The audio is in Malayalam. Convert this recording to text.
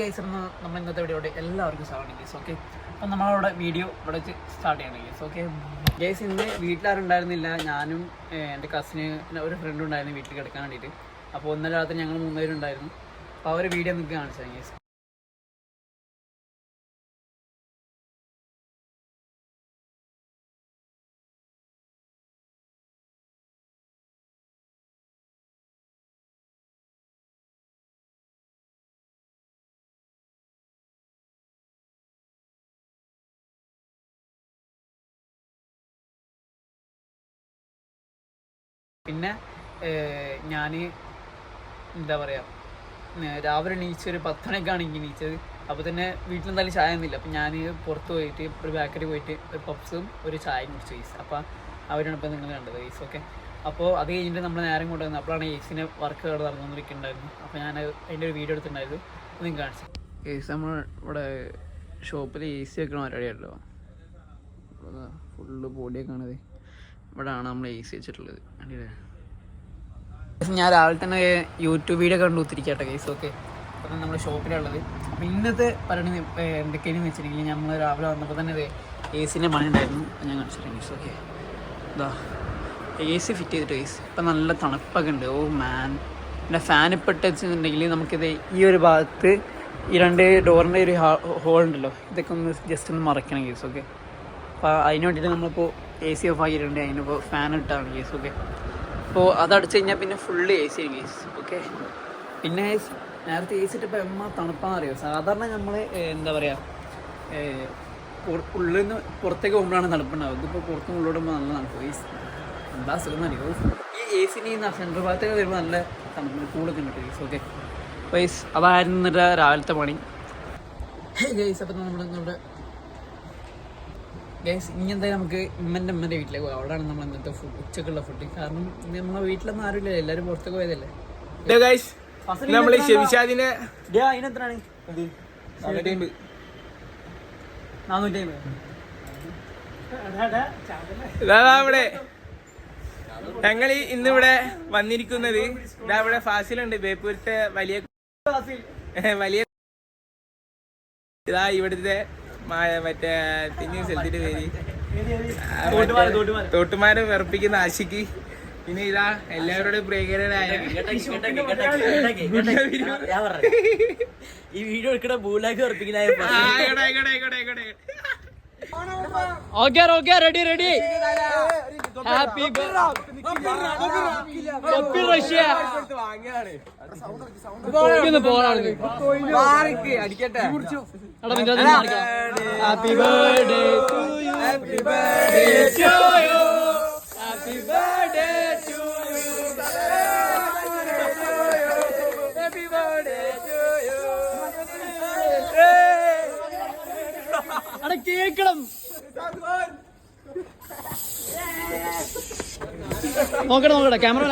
ഗൈസ് എന്ന് നമ്മൾ ഇന്നത്തെ വീഡിയോയുടെ എല്ലാവർക്കും സ്വാഗതം. ഗൈസ് ഓക്കെ അപ്പം നമ്മളവിടെ വീഡിയോ ഇവിടെ വെച്ച് സ്റ്റാർട്ട് ചെയ്യണം ഗൈസ് ഓക്കെ ഗൈസ് ഇന്ന് വീട്ടിലാരുണ്ടായിരുന്നില്ല. ഞാനും എന്റെ കസിന് ഒരു ഫ്രണ്ടും ഉണ്ടായിരുന്നു വീട്ടിൽ കിടക്കാൻ വേണ്ടിയിട്ട്. അപ്പോൾ ഒന്നര രാത്രി ഞങ്ങൾ മൂന്നുപേരുണ്ടായിരുന്നു. അപ്പോൾ അവർ വീഡിയോ നിങ്ങൾക്ക് കാണിച്ചാൽ ഗൈസ് പിന്നെ ഞാൻ എന്താ പറയുക രാവിലെ എണീച്ച് ഒരു പത്തണക്കാണ് എനിക്ക് എണീച്ചത്. അപ്പോൾ തന്നെ വീട്ടിൽ എന്തായാലും ചായ ഒന്നുമില്ല. അപ്പം ഞാൻ പുറത്ത് പോയിട്ട് ഒരു ബേക്കറി പോയിട്ട് ഒരു പപ്സും ഒരു ചായയും കുടിച്ചു ഗൈസ് അപ്പോൾ അവരാണ് ഇപ്പോൾ നിങ്ങൾ കണ്ടത് ഗൈസ് ഓക്കെ അപ്പോൾ അത് കഴിഞ്ഞിട്ട് നമ്മൾ നേരം കൊണ്ട് വന്നത് അപ്പോഴാണ് എസിന്റെ വർക്ക് അവിടെ നടന്നുകൊണ്ടിരിക്കുന്നുണ്ടായിരുന്നു. അപ്പോൾ ഞാൻ അതിന്റെ ഒരു വീഡിയോ എടുത്തിട്ടുണ്ടായിരുന്നു. അത് നിങ്ങൾക്ക് കാണിച്ചു ഗൈസ് നമ്മൾ ഇവിടെ ഷോപ്പിൽ എ സി വെക്കണ പരിപാടിയല്ലോ ഫുള്ള് പൊടിയൊക്കെ ആണത്. ഇവിടെയാണ് നമ്മൾ എ സി വെച്ചിട്ടുള്ളത്. ഞാൻ രാവിലെ തന്നെ യൂട്യൂബ് വീഡിയോ കണ്ടു ഒത്തിരിക്കട്ടെ കേസ് ഓക്കെ അപ്പം നമ്മൾ ഷോപ്പിലുള്ളത് അപ്പം ഇന്നത്തെ ഏർ എന്തൊക്കെയാണെന്ന് വെച്ചിട്ടുണ്ടെങ്കിൽ നമ്മൾ രാവിലെ വന്നപ്പോൾ തന്നെ എ സിന്റെ പണി ഉണ്ടായിരുന്നു. അപ്പം ഞാൻ കാണിച്ചിട്ടുണ്ട് കേസ് ഓക്കെ ഇതാ എ സി ഫിറ്റ് ചെയ്തിട്ട് കേസ് ഇപ്പം നല്ല തണുപ്പൊക്കെ ഉണ്ട്. ഓ മാൻ പിന്നെ ഫാൻ ഇപ്പം വെച്ചിട്ടുണ്ടെങ്കിൽ നമുക്കിത് ഈ ഒരു ഭാഗത്ത് ഈ രണ്ട് ഡോറിന്റെ ഒരു ഹോൾ ഉണ്ടല്ലോ. ഇതൊക്കെ ഒന്ന് ജസ്റ്റ് ഒന്ന് മറക്കണം കേസ് ഓക്കെ അപ്പോൾ അതിന് വേണ്ടിയിട്ട് നമ്മളിപ്പോൾ എ സി ഓഫ് ആക്കിയിട്ടുണ്ട് അതിനിപ്പോൾ ഫാൻ ഇട്ടാണ് കേസ് ഓക്കെ അപ്പോൾ അതടച്ച് കഴിഞ്ഞാൽ പിന്നെ ഫുള്ള് എ സി ആണ് കേസ് ഓക്കെ പിന്നെ നേരത്തെ എ സി ഇട്ടപ്പോൾ എമ്മ തണുപ്പാന്ന് അറിയോ? സാധാരണ നമ്മൾ എന്താ പറയുക ഉള്ളിൽ നിന്ന് പുറത്തേക്ക് പോകുമ്പോഴാണ് തണുപ്പുണ്ടാവുക. ഇതിപ്പോൾ പുറത്തും ഉള്ളോടുമ്പോൾ നല്ല തണുപ്പ്. ഗൈസ് എന്താ സുഖം അറിയോ? ഈ എ സിന് ഈ സെൻട്രൽ ഭാഗത്തേക്ക് വരുമ്പോൾ നല്ല തണുപ്പ് കൂടൊക്കെ ഉണ്ട് ഗൈസ് ഓക്കെ വൈസ് അതായിരുന്നു രാവിലത്തെ പണി. ഗൈസ് അപ്പം നമ്മൾ നമ്മുടെ ഗൈസ് ഇനി എന്തായാലും നമുക്ക് ഇമ്മന്റെ അമ്മന്റെ വീട്ടിലേക്ക് പോകാം. അവിടെയാണ് നമ്മൾ ഇന്നത്തെ ഫുഡ് ഉച്ചക്കുള്ള ഫുഡ് കാരണം നമ്മളെ വീട്ടിലൊന്നും ആരുമില്ല എല്ലാവരും പുറത്തേക്ക് പോയതല്ലേ? ഗൈസ് ഷെമിഷാദിനെ ഇതാ ഇവിടെ. ഞങ്ങൾ ഇന്നിവിടെ വന്നിരിക്കുന്നത്. ഇതാ ഇവിടെ ഫാസിലുണ്ട്. ബേപ്പൂരത്തെ വലിയ വലിയ ഇതാ ഇവിടുത്തെ മറ്റേ തിങ്ങി സ്ഥലത്തിന്റെ പേര് തോട്ടുമാരെ വിറപ്പിക്കുന്ന ആശിക്ക്. പിന്നെ ഇതാ എല്ലാവരോടും പ്രിയകരനായ ഈ വീഡിയോ എടുക്കണ ഭൂലാക്ക്. Okay okay ready ready. Happy Russia ഒന്ന് പോകാണ് happy birthday happy birthday happy birthday to you happy birthday to you അവിടെ കേക്കണം നോക്കട്ടെ നോക്കട്ടെ ക്യാമറ